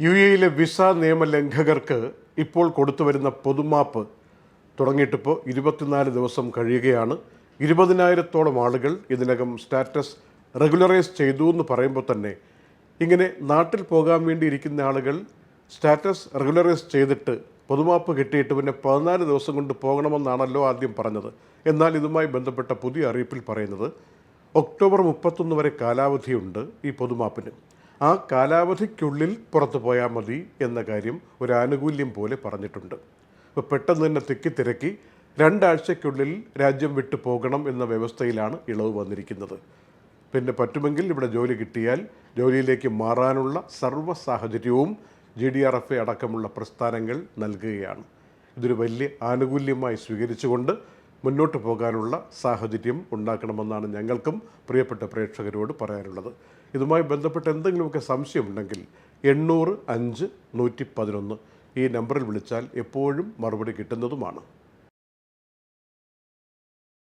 U എയിലെ visa നിയമലംഘകർക്ക് ഇപ്പോൾ കൊടുത്തുവരുന്ന പൊതുമാപ്പ് തുടങ്ങിയിട്ടിപ്പോൾ ഇരുപത്തിനാല് ദിവസം കഴിയുകയാണ്. ഇരുപതിനായിരത്തോളം ആളുകൾ ഇതിനകം സ്റ്റാറ്റസ് റെഗുലറൈസ് ചെയ്തു എന്ന് പറയുമ്പോൾ തന്നെ ഇങ്ങനെ നാട്ടിൽ പോകാൻ വേണ്ടി ഇരിക്കുന്ന ആളുകൾ സ്റ്റാറ്റസ് റെഗുലറൈസ് ചെയ്തിട്ട് പൊതുമാപ്പ് കിട്ടിയിട്ട് പിന്നെ പതിനാല് ദിവസം കൊണ്ട് പോകണമെന്നാണല്ലോ ആദ്യം പറഞ്ഞത്. എന്നാൽ ഇതുമായി ബന്ധപ്പെട്ട പുതിയ അറിയിപ്പിൽ പറയുന്നത് ഒക്ടോബർ മുപ്പത്തൊന്ന് വരെ കാലാവധിയുണ്ട് ഈ പൊതുമാപ്പിന്. ആ കാലാവധിക്കുള്ളിൽ പുറത്തു പോയാൽ മതി എന്ന കാര്യം ഒരു ആനുകൂല്യം പോലെ പറഞ്ഞിട്ടുണ്ട്. അപ്പോൾ പെട്ടെന്ന് തന്നെ തിക്കി തിരക്കി രണ്ടാഴ്ചയ്ക്കുള്ളിൽ രാജ്യം വിട്ടു പോകണം എന്ന വ്യവസ്ഥയിലാണ് ഇളവ് വന്നിരിക്കുന്നത്. പിന്നെ പറ്റുമെങ്കിൽ ഇവിടെ ജോലി കിട്ടിയാൽ ജോലിയിലേക്ക് മാറാനുള്ള സർവ സാഹചര്യവും ജി ഡി ആർ എഫ് അടക്കമുള്ള പ്രസ്ഥാനങ്ങൾ നൽകുകയാണ്. ഇതൊരു വലിയ ആനുകൂല്യമായി സ്വീകരിച്ചുകൊണ്ട് മുന്നോട്ട് പോകാനുള്ള സാഹചര്യം ഉണ്ടാക്കണമെന്നാണ് ഞങ്ങൾക്കും പ്രിയപ്പെട്ട പ്രേക്ഷകരോട് പറയാനുള്ളത്. ഇതുമായി ബന്ധപ്പെട്ട് എന്തെങ്കിലുമൊക്കെ സംശയമുണ്ടെങ്കിൽ എണ്ണൂറ് അഞ്ച് നൂറ്റി പതിനൊന്ന് ഈ നമ്പറിൽ വിളിച്ചാൽ എപ്പോഴും മറുപടി കിട്ടുന്നതുമാണ്.